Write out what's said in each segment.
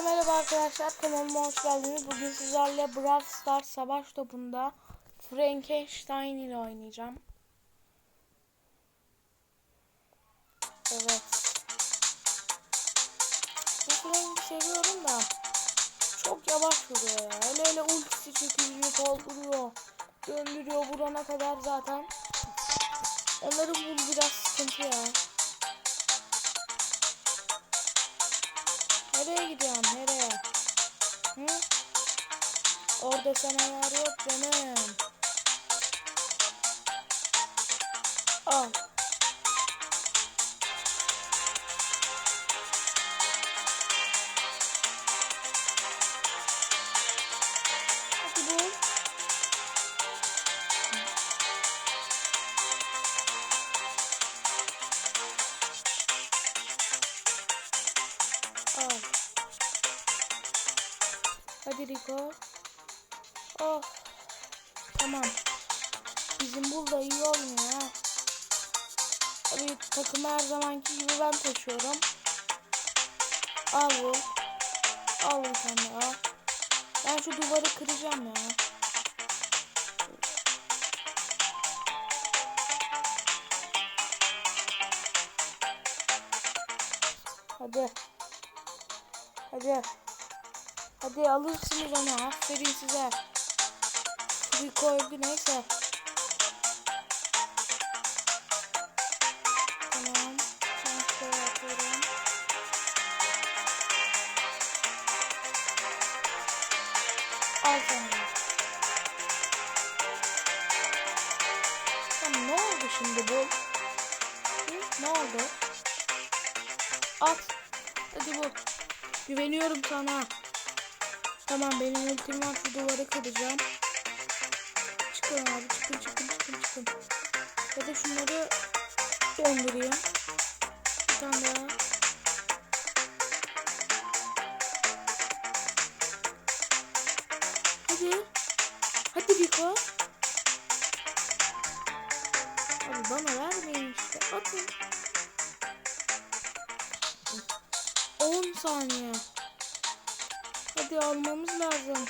Merhaba arkadaşlar kanalıma hoş geldiniz. Bugün sizlerle Brawl Stars savaş topunda Frankenstein ile oynayacağım. Evet. Bu Frank'i seviyorum da çok yavaş vuruyor ya. Öyle öyle ultisi çekiliyor, kaldırıyor, döndürüyor vurana kadar zaten. Onları bul biraz sıkıntı ya. Orada sana yer yok canım. Al. Hadi Rico. Oh. Tamam. Bizim burada iyi olmuyor ha. Tabii takımı her zamanki gibi ben taşıyorum. Al bu. Al bir tane al. Ben şu duvarı kıracağım ya. Hadi. Hadi. Hadi alırsınız onu. Aferin size. Rico öldü neyse. Tamam. Transfer yapıyorum. Al sana. Tamam ne oldu şimdi bu? Hı? Ne oldu? At. Hadi bu. Güveniyorum sana. Tamam benim ultim var şu duvarı kıracağım. Çıkın abi çıkın çıkın çıkın çıkın. Ya da şunları döndüreyim. Bir tane daha. Hadi. Hadi Rico. Abi bana vermeyin işte. Atın. 10 saniye. Hadi almamız lazım.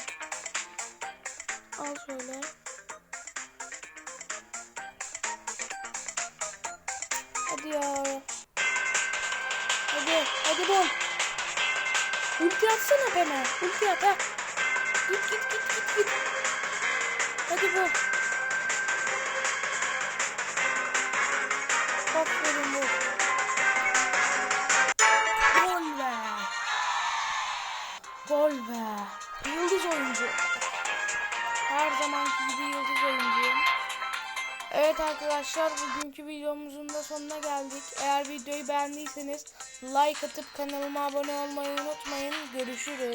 Al şöyle. Hadi ya. Hadi, hadi bul. Ulti atsana bana. Ulti at ha. Git git git git git. Hadi bul. Aferin bul. Gol be. Gol be. Yıldız oyuncu. Her zamanki gibi yıldız oyuncuyum. Evet arkadaşlar bugünkü videomuzun da sonuna geldik. Eğer videoyu beğendiyseniz like atıp kanalıma abone olmayı unutmayın. Görüşürüz.